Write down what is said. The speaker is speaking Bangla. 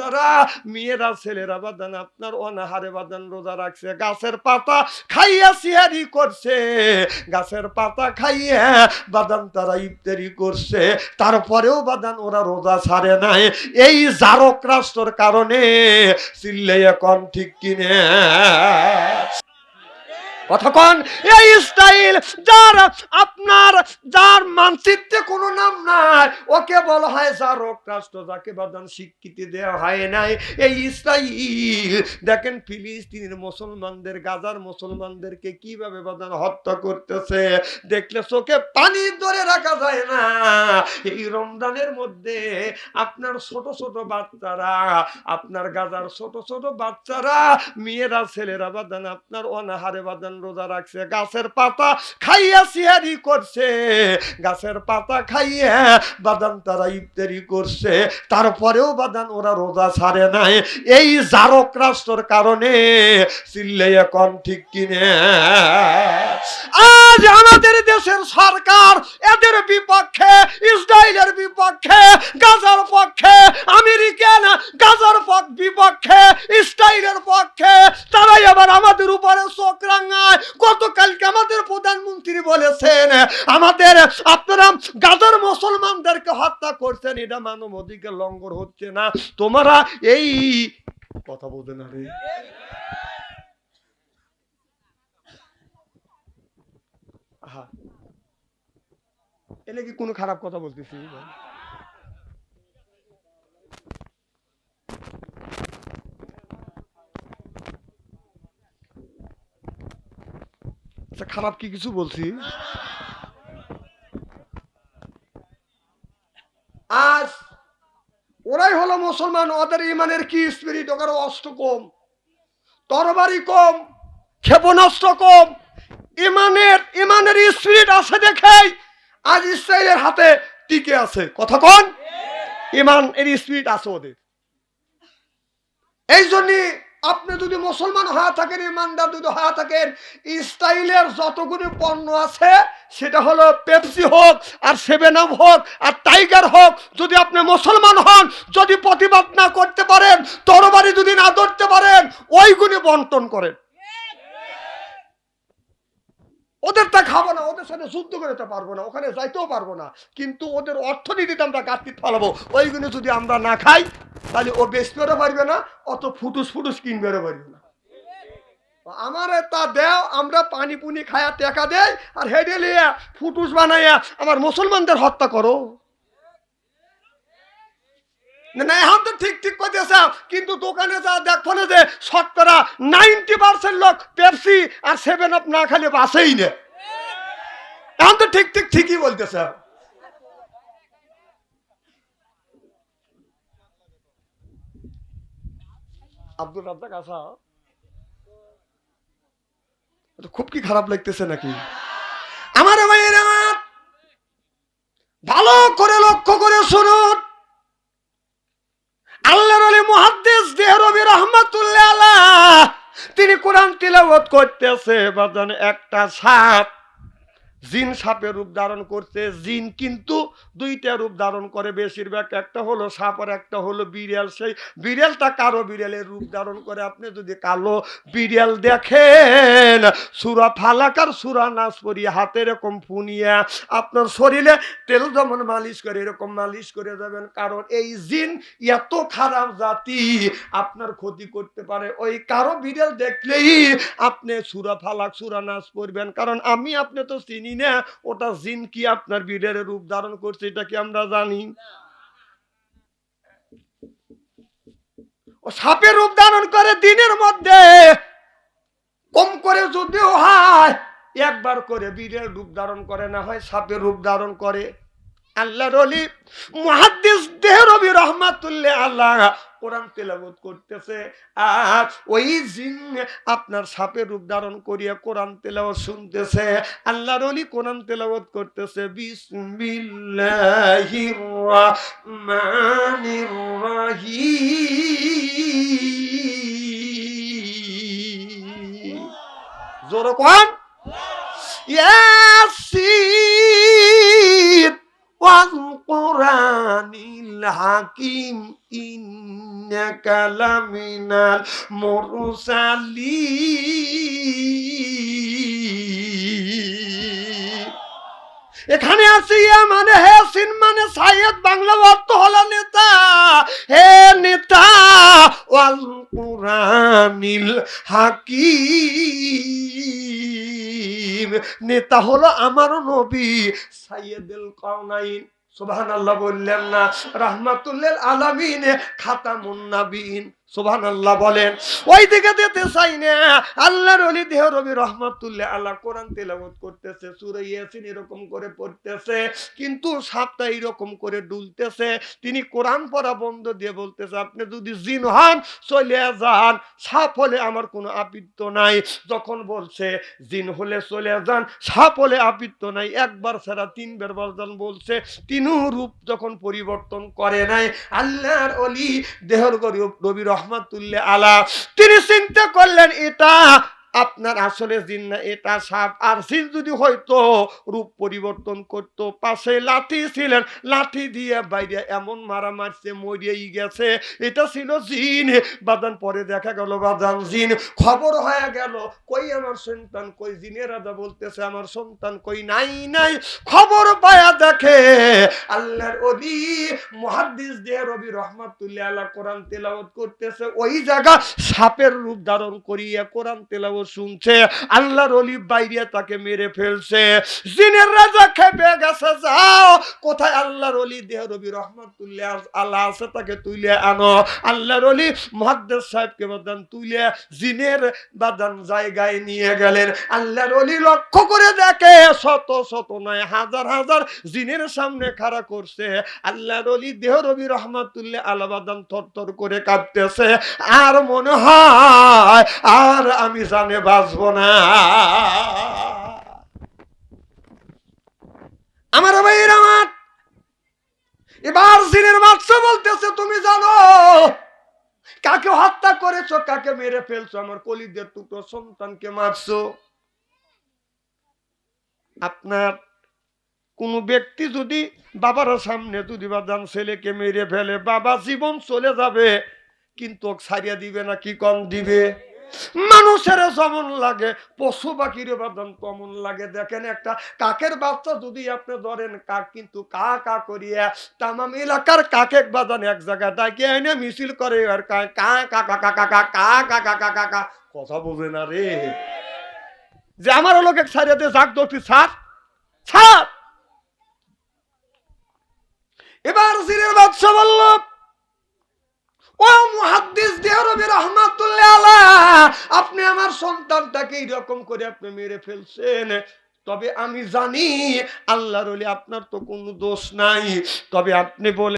তারা মেয়েরা, ছেলেরা বাদান, আপনার অনাহারে বাদান রোজা রাখছে, গাছের পাতা খাইয়া সিহারি করছে। গাছের পাতা বাদান তারা ইফতারি করছে, তারপরেও বাদান ওরা রোজা ছাড়ে নাই। এই জারক রাষ্ট্রের কারণে চিল্লাইয়া কম ঠিক কিনে? কতক্ষণ? এই স্টাইল যার আপনার, যার মানচিত্রে কোনো নাম নাই। ওকে বলা হয় জারক রাষ্ট্র, যাকে বাদান স্বীকৃতি দেওয়া হয় নাই। এই ইসরাইল দেখেন ফিলিস্তিনের মুসলমানদের, গাজার মুসলমানদেরকে কীভাবে বাদান হত্যা করতেছে, দেখলে চোখে পানি ধরে রাখা যায় না। এই রমজানের মধ্যে আপনার ছোট ছোট বাচ্চারা, আপনার গাজার ছোট ছোট বাচ্চারা, মেয়েরা, ছেলেরা বাদান আপনার অনাহারে বাদান রোজা রাখছে, গাছের পাতা খাইয়া সিহারি করছে, গাছের পাতা খাইয়া বাদান তারা ইফতারি করছে, তারপরেও বাদান ওরা রোজা ছাড়ে নাই। এই জারক রাষ্ট্রের কারণে চিল্লাইয়া কম ঠিক কিনে? আজ আমাদের দেশের সরকার, এদের বিপক্ষে, ইসরায়েলের বিপক্ষে, গাজার পক্ষে, আমেরিকান গাজার পক- বিপক্ষে, ইসরায়েলের পক্ষে, তারাই আবার আমাদের উপরে চোখ রাঙায়। গতকালকে আমাদের প্রধানমন্ত্রী বলেছেন, আমাদের, আপনারা গাজার মুসলমানদেরকে হত্যা করছেন, এটা মানব অধিকার লঙ্ঘন হচ্ছে না। তোমরা এই কথা বলতে না রে। আহা। এলে কি কোনো খারাপ কথা বলতেছি? আচ্ছা খারাপ কি কিছু বলছি আজ ওরাই হলো মুসলমান, ওদের ইমানের কি স্পিরিট ওদের অস্ত্র কম। তরবারি কম, ক্ষেপণাস্ত্র কম ইমানের ইমানের স্পিরিট আছে দেখেই আজ ইসরায়েলের হাতে টিকে আছে। কথা কোন? ইমান এর স্পিরিট আছে ওদের। এই জন্য আপনি যদি মুসলমান হয়ে থাকেন, ইমানদার যদি হয়ে থাকেন ইসরায়েলের যতগুলি পণ্য আছে, সেটা হলো পেপসি হোক, আর সেভেন আপ হোক, আর টাইগার হোক, যদি আপনি মুসলমান হন, যদি প্রতিবাদ না করতে পারেন, তরবারি যদি না ধরতে পারেন, ওইগুলি বন্টন করেন। ওদের তা খাব না, ওদের সাথে যুদ্ধ করতে পারব না, ওখানে যাইতেও পারব না। কিন্তু ওদের অর্থনীতিতে আমরা গাঁতি ফেলাবো। ওইগুলো যদি আমরা না খাই, তাহলে ও বেশ বেচতেও পারবে না, অত ফুটুস ফুটুস কিনবেও পারবে না। আমার তা দেও, আমরা পানি পুনি খায়া টেকা দেয় আর হেডে লিয়া ফুটুস বানাইয়া আমার মুসলমানদের হত্যা করো। এখন তো ঠিক ঠিক করতেছে কিন্তু দোকানে যা দেখো না যে শতকরা নাইনটি পার্সেন্ট লোক পেপসি আর সেভেন আপ না খালি বাসেই না। এখন তো ঠিক ঠিক ঠিকই বলতেছে। আব্দুল রাজ্জাক আসা খুব কি খারাপ লাগতেছে নাকি? আমার ভাইয়ের, ভালো করে লক্ষ্য করে শুনুন। তিনি কোরআন তিলাবত করতেছে একটা সাপ। জিন সাপের রূপ ধারণ করছে। জিন কিন্তু দুইটা রূপ ধারণ করে বেশিরভাগ। একটা হলো সাপ আর একটা হলো বিড়াল। সেই বিড়ালটা কারও বিড়ালের রূপ ধারণ করে। আপনি যদি কালো বিড়াল দেখেন, সুরা ফালাকার সুরা নাচ পরি হাতে এরকম ফুনিয়া আপনার শরীরে তেল যেমন মালিশ করে, এরকম মালিশ করে যাবেন। কারণ এই জিন এত খারাপ জাতি, আপনার ক্ষতি করতে পারে। ওই কারও বিড়াল দেখলেই আপনি সুরা ফালাক, সুরা নাচ পড়বেন। কারণ আমি, আপনি তো চিনি না, ওটা জিন কি আপনার বিড়ের রূপ ধারণ করছে, এটা কি আমরা জানি? ও সাপের রূপ ধারণ করে দিনের মধ্যে, কম করে যদিও হয়, একবার করে বীরের রূপ ধারণ করে না হয়, সাপের রূপ ধারণ করে। আল্লাহ রলি মুহাদ্দিস দেহরবি রহমাতুল্লাহ আল্লাহ কোরআন তেলাবত করতেছে। আর ওই জিন আপনার সাপের রূপ ধারণ করিয়া কোরআন তেলাওয়াত শুনতেছে। আল্লাহ রলি কোরআন তেলাওয়াত করতেছে। বিসমিল্লাহির রাহমানির রাহিম। জোরে কোন? ইয়াসিন হাকিম, ইন্নাকা লামিনাল এখানে আছি মানে হে সিন মানে সাইয়েদ বাংলা অর্থ হল নেতা। হে নেতা, ওয়াল কুরআনিল হাকিম। নেতা হলো আমার নবী সাইয়েদুল কাউনাইন সুবহান আল্লাহ বললেন না রাহমাতুল্লিল আলামিন খাতামুন সুবহান আল্লাহ বলেন ওই দিকে চাই না। আল্লাহর অলি দেহ রবি রহমাতুল্লাহ আল্লাহ কোরআন তেলাওয়াত করতেছে, সূরা ইয়াসিন এরকম করে পড়তেছে, কিন্তু সাপটা করে ডুলতেছে তিনি কোরআন পড়া বন্ধ দিয়ে বলতেছে, আপনি যদি জিন হন, চলে যান। সাপ হলে আমার কোনো আপিত্য নাই। যখন বলছে, জিন হলে চলে যান, সাপ হলে আপিত্য নাই। একবার ছাড়া তিনবার বলজান বলছে তিনু রূপ যখন পরিবর্তন করে নাই, আল্লাহর অলি দেহর রবি রহমাতুল্লাহ আলা। তিনি চিন্তা করলেন এটা আপনার আসলে জিন না এটা সাপ। আর জিন যদি হয়তো রূপ পরিবর্তন করতো, পাশে লাঠি ছিলেন, লাঠি দিয়ে বাইরে এমন মারা মারছে মরিয়েই গেছে। এটা ছিল জিন। বাদান পরে দেখা গেল বাদান জিন। খবর হয়ে গেল, কই আমার সন্তান, কই জিনের রাজা বলতেছে, আমার সন্তান কই নাই নাই? খবর পায়া দেখে আল্লাহর অলি মুহাদ্দিস দিয়ে রবি রহমাতুল্লাহ কোরআন তেলাওয়াত করতেছে। ওই জায়গা সাপের রূপ ধারণ করিয়া কোরআন তেলাওয়াত শুনছে, আল্লাহর অলি বাইরে তাকে মেরে ফেলছে। জিনের রাজা খেপে গেছে, যাও, কোথায় আল্লাহর অলি? দেহ রবি রহমাতুল্লাহ আল্লাহ আছে, তাকে তুলে আনো। আল্লাহর অলি মুহাদ্দিস সাহেবকে বাদান তুলে জিনের বাদান জায়গায় নিয়ে গেলেন। আল্লাহর অলি লক্ষ্য করে দেখে, শত শত নয়, হাজার হাজার জিনের সামনে খাড়া করছে। আল্লাহর অলি দেহ রবি রহমাতুল্লাহ আলাবাদান থরথর করে কাঁপতেছে আর মনে হয়, আর আমি জানে বাঁচব না। আমার ভাইয়ের আমার। এবার জিনের বাচ্চা বলতেছে, তুমি জানো, কাকে হত্যা করেছ, কাকে মেরে ফেলছো? আমার কলিদের টুকরো সন্তানকে মারছো। আপনার কোন ব্যক্তি যদি বাবার সামনে যদি বাদান ছেলেকে মেরে ফেলে, বাবা জীবন চলে যাবে, কিন্তু ছাড়িয়া দিবে না, কি কম দিবে? মানুষের যেমন লাগে পশু পাখির বাদান কমন লাগে দেখেন একটা কাকের বাচ্চা যদি আপনি ধরেন কাক কিন্তু কা কা করিয়া তামাম এলাকার কাকের বাদান এক জায়গায় ডাকিয়ে এনে মিছিল করে আর কা কা কা কা কা কা কা কা কা কা কা কা কা কথা বোঝে না রে যে আমার লোকে ছাড়িয়ে দিয়ে জাগ দোষী ছাড় ছাড় এবার সিরের বাদশা বলল ও মুহাদ্দিস রহমাতুল্লাহ আপনি আমার সন্তানটাকে এইরকম করে আপনি মেরে ফেলছেন। তবে আমি জানি আল্লাহর আপনার তো কোনো দোষ নাই। তবে আপনি বলে